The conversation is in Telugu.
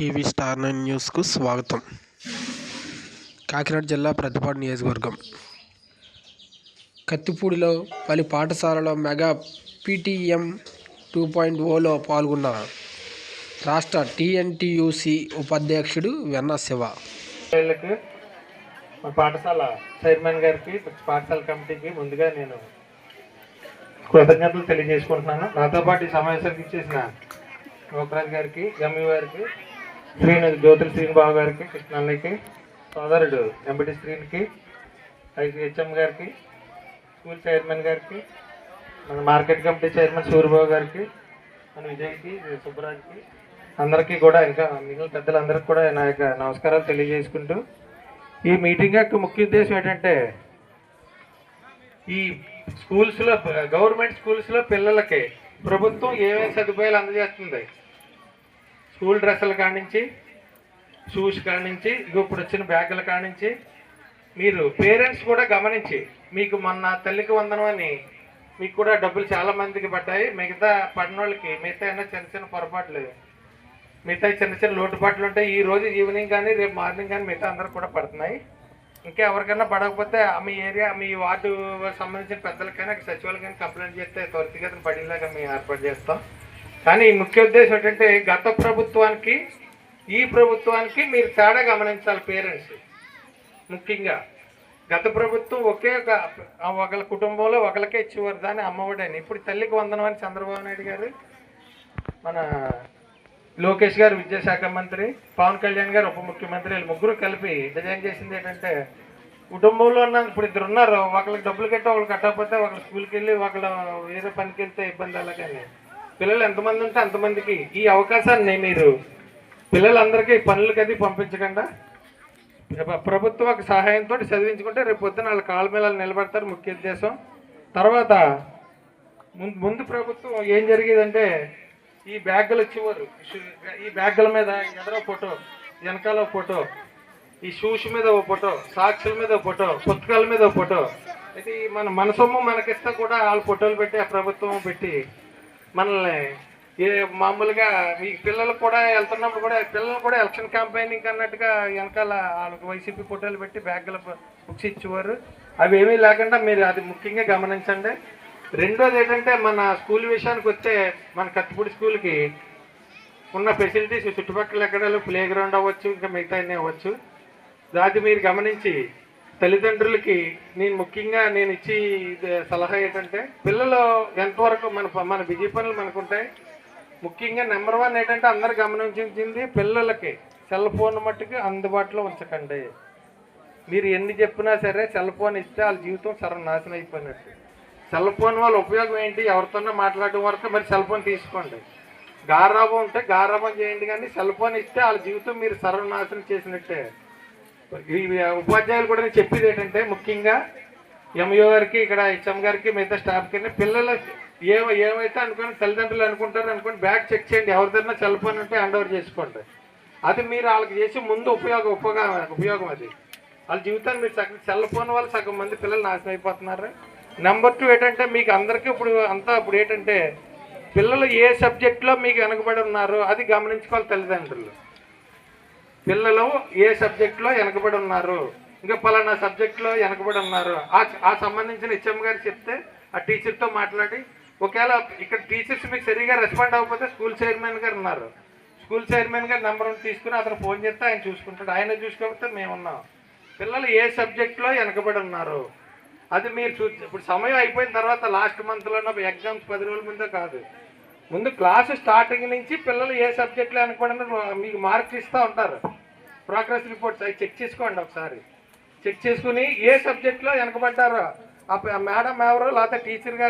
టీవీ స్టార్ నైన్ న్యూస్కు స్వాగతం. కాకినాడ జిల్లా ప్రతిపాడు నియోజకవర్గం. కత్తిపూడిలో పలు పాఠశాలలో మెగా పీటీఎం టూ పాయింట్ ఓలో పాల్గొన్న రాష్ట్ర టీఎన్టీయూసీ ఉపాధ్యక్షుడు వెన్న శివ. మా పాఠశాల చైర్మన్ గారికి పాఠశాల కమిటీకి ముందుగా నేను కృతజ్ఞతలు తెలియజేసుకుంటున్నాను. నాతో పాటు ఈ సమావేశానికి ఇచ్చేసిన నోకరాజ్ గారికి ఎంఈ గారికి శ్రీను జ్యోతుల శ్రీనిబాబు గారికి కృష్ణన్నకి సోదరుడు ఎంబటి శ్రీనికి హెచ్ఎం గారికి స్కూల్ చైర్మన్ గారికి మన మార్కెట్ కమిటీ చైర్మన్ సూర్యబాబు గారికి మన విజయ్కి సుబ్బరాజ్కి అందరికీ కూడా ఇంకా మిగిలిన పెద్దలందరికీ కూడా నా యొక్క నమస్కారాలు తెలియజేసుకుంటూ ఈ మీటింగ్ యొక్క ముఖ్య ఉద్దేశం ఏంటంటే ఈ స్కూల్స్లో గవర్నమెంట్ స్కూల్స్లో పిల్లలకి ప్రభుత్వం ఏమేమి సదుపాయాలు అందజేస్తుంది? స్కూల్ డ్రెస్సుల కానించి షూస్ కానించి ఇగో ఇప్పుడు వచ్చిన బ్యాగుల కానించి మీరు పేరెంట్స్ కూడా గమనించి మీకు మొన్న తల్లికి వందనం అని మీకు కూడా డబ్బులు చాలా మందికి పడ్డాయి. మిగతా పడిన వాళ్ళకి మిగతా అయినా చిన్న చిన్న పొరపాట్లు మిగతా చిన్న చిన్న లోటుపాట్లు ఉంటాయి ఈ రోజు ఈవినింగ్ కానీ రేపు మార్నింగ్ కానీ మిగతా అందరికి కూడా పడుతున్నాయి. ఇంకా ఎవరికైనా పడకపోతే మీ ఏరియా మీ వార్డు సంబంధించిన పెద్దలకైనా సచివాలకైనా కంప్లైంట్ చేస్తే త్వరితగతిన పడేలాగా మేము ఏర్పాటు చేస్తాం. కానీ ముఖ్య ఉద్దేశం ఏంటంటే గత ప్రభుత్వానికి ఈ ప్రభుత్వానికి మీరు తేడా గమనించాలి పేరెంట్స్. ముఖ్యంగా గత ప్రభుత్వం ఒకే ఒక ఒకళ్ళ కుటుంబంలో ఒకరికే ఇచ్చేవారు. దాన్ని అమ్మఒడని. ఇప్పుడు తల్లికి వందనం అని చంద్రబాబు నాయుడు గారు మన లోకేష్ గారు విద్యాశాఖ మంత్రి పవన్ కళ్యాణ్ గారు ఉప ముఖ్యమంత్రి వీళ్ళు ముగ్గురు కలిపి డిజైన్ చేసింది ఏంటంటే కుటుంబంలో ఉన్న ఇప్పుడు ఇద్దరు ఉన్నారు. ఒకళ్ళకి డబ్బులు కట్టి ఒకళ్ళు కట్టకపోతే ఒకళ్ళు స్కూల్కి వెళ్ళి ఒకళ్ళు వేరే పనికి వెళ్తే ఇబ్బంది అలాగని పిల్లలు ఎంతమంది ఉంటే అంతమందికి ఈ అవకాశాన్ని మీరు పిల్లలందరికీ పనులకి అది పంపించకుండా ప్రభుత్వ ఒక సహాయంతో చదివించుకుంటే రేపు పొద్దున వాళ్ళ కాళ్ళ మీద వాళ్ళు నిలబడతారు ముఖ్య ఉద్దేశం. తర్వాత ముందు ముందు ప్రభుత్వం ఏం జరిగేదంటే ఈ బ్యాగులు ఇచ్చేవారు ఈ బ్యాగుల మీద ఎదరో ఫోటో వెనకాల ఫోటో ఈ షూస్ మీద ఓ ఫోటో సాక్షుల మీద ఓ ఫోటో పుస్తకాల మీద ఓ ఫోటో. ఇది మన మన సొమ్ము మనకిస్తా కూడా వాళ్ళ ఫోటోలు పెట్టి ఆ ప్రభుత్వం పెట్టి మనల్ని. ఏ మామూలుగా ఈ పిల్లలు కూడా వెళ్తున్నప్పుడు కూడా పిల్లలు కూడా ఎలక్షన్ క్యాంపెయినింగ్ అన్నట్టుగా వెనకాల వాళ్ళకి వైసీపీ ఫోటోలు పెట్టి బ్యాగ్ల బుక్స్ ఇచ్చేవారు. అవి ఏమీ లేకుండా మీరు అది ముఖ్యంగా గమనించండి. రెండోది ఏంటంటే మన స్కూల్ విషయానికి వస్తే మన కత్తిపూడి స్కూల్కి ఉన్న ఫెసిలిటీస్ చుట్టుపక్కల ఎక్కడ ప్లే గ్రౌండ్ అవ్వచ్చు ఇంకా మిగతా అన్నీ అవ్వచ్చు. దాన్ని మీరు గమనించి తల్లిదండ్రులకి నేను ముఖ్యంగా నేను ఇచ్చి ఇది సలహా ఏంటంటే పిల్లలు ఎంతవరకు మన మన బిజీ పనులు మనకుంటాయి. ముఖ్యంగా నెంబర్ వన్ ఏంటంటే అందరు గమనించింది పిల్లలకి సెల్ ఫోన్ మట్టుకు అందుబాటులో ఉంచకండి. మీరు ఎన్ని చెప్పినా సరే సెల్ ఫోన్ ఇస్తే వాళ్ళ జీవితం సర్వనాశనం అయిపోయినట్టు. సెల్ ఫోన్ వల్ల ఉపయోగం ఏంటి? ఎవరితోనో మాట్లాడడం వరకు మరి సెల్ ఫోన్ తీసుకోండి. గారాబం ఉంటే గారాబం చేయండి కానీ సెల్ ఫోన్ ఇస్తే వాళ్ళ జీవితం మీరు సర్వనాశనం చేసినట్టే. ఉపాధ్యాయులు కూడా నేను చెప్పేది ఏంటంటే ముఖ్యంగా ఎంఈఓ గారికి ఇక్కడ హెచ్ఎం గారికి మిగతా స్టాఫ్ కింద పిల్లలు ఏ ఏమైతే అనుకుని తల్లిదండ్రులు అనుకుంటారు అనుకుని బ్యాగ్ చెక్ చేయండి. ఎవరిదైనా సెల్ఫోన్ ఉంటే హ్యాండ్ ఓవర్ చేసుకోండి. అది మీరు వాళ్ళకి చేసి ముందు ఉపయోగం ఉపయోగం ఉపయోగం అది. వాళ్ళ జీవితాన్ని మీరు సగం సెల్ ఫోన్ వల్ల సగం మంది పిల్లలు నాశనం అయిపోతున్నారు. నెంబర్ టూ ఏంటంటే మీకు అందరికీ ఇప్పుడు అంతా ఇప్పుడు ఏంటంటే పిల్లలు ఏ సబ్జెక్ట్లో మీకు వెనకబడి ఉన్నారో అది గమనించుకోవాలి తల్లిదండ్రులు. పిల్లలు ఏ సబ్జెక్టులో వెనకబడి ఉన్నారు? ఇంకా పలానా సబ్జెక్టులో వెనకబడి ఉన్నారు? ఆ ఆ సంబంధించిన హెచ్ఎం గారు చెప్తే ఆ టీచర్తో మాట్లాడి ఒకవేళ ఇక్కడ టీచర్స్ మీకు సరిగా రెస్పాండ్ అవ్వకపోతే స్కూల్ చైర్మన్ గారు ఉన్నారు. స్కూల్ చైర్మన్ గారు నెంబర్ తీసుకుని అతను ఫోన్ చేస్తే ఆయన చూసుకుంటాడు. ఆయన చూసుకోకపోతే మేము ఉన్నాం. పిల్లలు ఏ సబ్జెక్ట్లో వెనకబడి ఉన్నారు? అది మీరు చూ ఇప్పుడు సమయం అయిపోయిన తర్వాత లాస్ట్ మంత్లో ఎగ్జామ్స్ పది రోజుల ముందే కాదు. ముందు క్లాసు స్టార్టింగ్ నుంచి పిల్లలు ఏ సబ్జెక్ట్లో వెనకబడిన మీకు మార్క్స్ ఇస్తూ ఉంటారు. ప్రోగ్రెస్ రిపోర్ట్స్ అవి చెక్ చేసుకోండి ఒకసారి. చెక్ చేసుకుని ఏ సబ్జెక్ట్లో వెనకబడ్డారో. ఆ ఆ మేడం ఎవరో లేకపోతే టీచర్ గారు